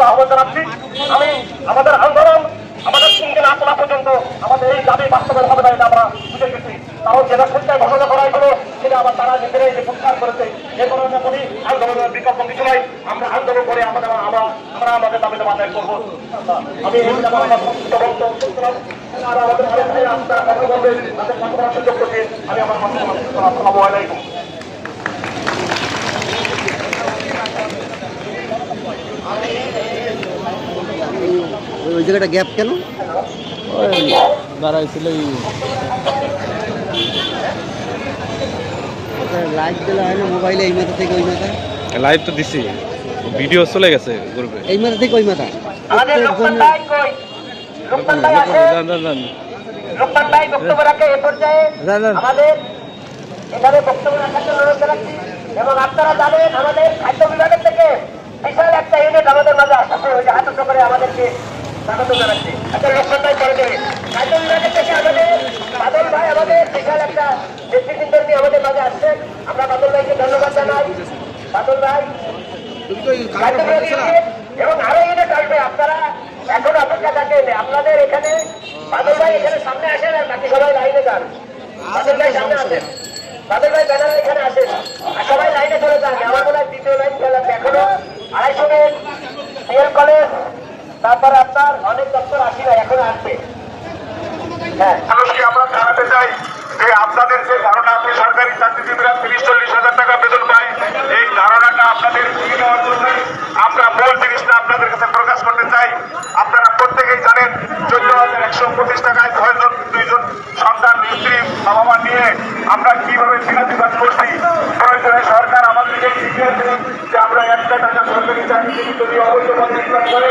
ঐক্যবদ্ধ আহ্বান জানাচ্ছি আমি আমাদের আন্দোলন আমাদের তিন দিন আসলা পর্যন্ত আমাদের এই দাবি বাস্তবায়ন হবে না এটা আমরা বুঝে গেছি কারণ যেটা সত্যি ঘটনা করা হলো সেটা আবার তারা নিজেরাই যে প্রত্যাহার করেছে যে কোনো না করি আন্দোলনের বিকল্প কিছু নাই আমরা আন্দোলন করে আমাদের আমরা আমরা আমাদের দাবিতে আদায় করব আমি এই আমার সংক্ষিপ্ত বক্তব্য আর আমাদের কথা বলবেন তাদের কথা সুযোগ করছি আমি আমার কথা আসসালামু আলাইকুম ওই জায়গাটা গ্যাপ কেন? দাঁড়াইছিল এই দিলে হয় না মোবাইলে এই মাথা থেকে ওই মাথা? লাইভ তো দিছি ভিডিও চলে গেছে গ্রুপে এই মাথা থেকে ওই মাথা? আমাদের এখানে বক্তব্য রাখার জন্য অনুরোধ জানাচ্ছি এবং আপনারা জানেন আমাদের খাদ্য বিভাগের থেকে বিশাল একটা ইউনিট আমাদের মাঝে আসছে ওই হাতে করে আমাদেরকে স্বাগত জানাচ্ছি। একটা লোকমান ভাই করে খাদ্য বিভাগের থেকে আমাদের বাদল ভাই আমাদের বিশাল একটা নেতৃবৃন্দ নিয়ে আমাদের মাঝে আসছেন। আমরা বাদল ভাইকে ধন্যবাদ জানাই। বাদল ভাই খাদ্য বিভাগের ইউনিট এবং আরও ইউনিট আসবে আপনারা এখন অপেক্ষা থাকেন। আপনাদের এখানে বাদল ভাই এখানে সামনে আসেন আর বাকি সবাই লাইনে যান। বাদল ভাই সামনে আসেন। বাদল ভাই ব্যানার এখানে আসেন। আর সবাই লাইনে চলে যান। আমার মনে হয় দ্বিতীয় লাইন চলে এখনও আড়াইশো মিনিট সিএল কলেজ তারপরে আপনার অনেক দপ্তর আসি না, এখনও আসবে হ্যাঁ। আমরা জানাতে চাই যে আপনাদের যে ধারণা আছে, সরকারি চাকরিজীবীরা তিরিশ চল্লিশ হাজার টাকা বেতন পায়, এই ধারণাটা আপনাদের আমরা মূল জিনিসটা আপনাদের কাছে প্রকাশ করতে চাই। আপনারা প্রত্যেকেই জানেন, চোদ্দ হাজার একশো পঁচিশ টাকায় ছয়জন, দুইজন সন্তান, স্ত্রী বাবা মা নিয়ে আমরা কীভাবে দিনাতিপাত করছি? সরকার আমাদেরকে শিখিয়েছে যে আমরা একটা টাকা সরকারি চাকরিজীবী যদি অবৈধ করে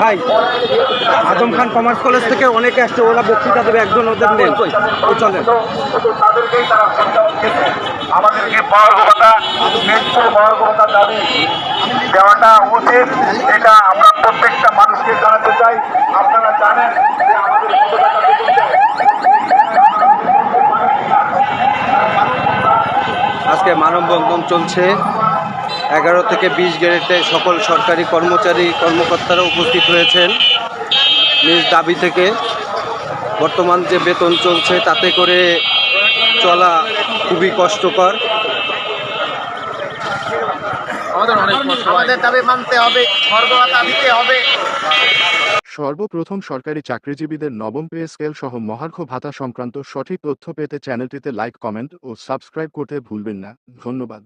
ভাই আজম খান কমার্স কলেজ থেকে অনেকে আসছে ওরা বক্তৃতা দেবে একজন ওদের নেন। করতেছে আমাদেরকে ন্যায্য দাবি দেওয়াটা উচিত। এটা আমরা প্রত্যেকটা মানুষকে জানাতে চাই। আপনারা জানেন যে আমাদের বেতন দেয় আজকে মানববন্ধন চলছে। এগারো থেকে বিশ গ্রেডে সকল সরকারি কর্মচারী কর্মকর্তারা উপস্থিত হয়েছেন নিজ দাবি থেকে। বর্তমান যে বেতন চলছে তাতে করে চলা খুবই কষ্টকর। আমাদের দাবি মানতে হবে স্বর্গভাতা দিতে হবে। সর্বপ্রথম সরকারি চাকরিজীবীদের নবম পে স্কেল সহ মহার্ঘ ভাতা সংক্রান্ত সঠিক তথ্য পেতে চ্যানেলটিতে লাইক কমেন্ট ও সাবস্ক্রাইব করতে ভুলবেন না। ধন্যবাদ।